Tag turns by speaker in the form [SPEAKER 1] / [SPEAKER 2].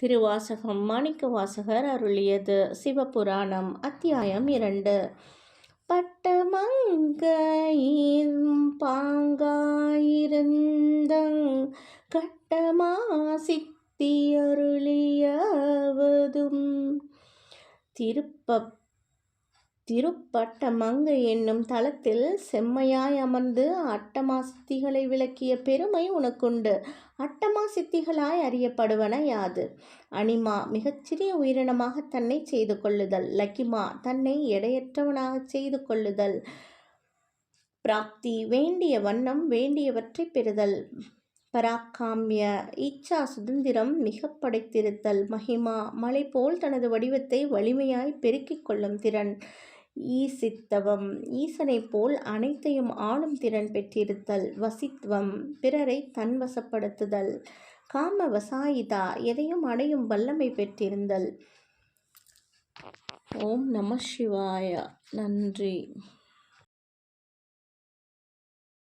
[SPEAKER 1] திருவாசகம் மாணிக்க வாசகர் அருளியது சிவபுராணம் அத்தியாயம் இரண்டு. பட்டமங்கையின் பாங்காயிருந்தங் கட்டமா சித்தி திருப்பப் திருப்பட்டமங்கு திருப்பட்ட என்னும் தலத்தில் செம்மையாய் அமர்ந்து அட்டமா சித்திகளை விளக்கிய பெருமை உனக்குண்டு. அட்டமா சித்திகளாய் அறியப்படுவன யாது? அனிமா மிகச்சிறிய உயிரினமாக தன்னை செய்து கொள்ளுதல். லக்கிமா தன்னை எடையற்றவனாக செய்து கொள்ளுதல். பிராப்தி வேண்டிய வண்ணம் வேண்டியவற்றை பெறுதல். பராக்காமிய இச்சா சுதந்திரம் மிக படைத்திருத்தல். மகிமா மலை போல் தனது வடிவத்தை வலிமையாய் பெருக்கிக் கொள்ளும் திறன். ஈசித்தவம். ஈசனைப் போல் அனைத்தையும் ஆளும் திறன் பெற்றிருத்தல். வசித்துவம் பிறரை தன்வசப்படுத்துதல். காம வசாயிதா எதையும் அடையும் வல்லமை பெற்றிருந்தல். ஓம் நம சிவாய. நன்றி.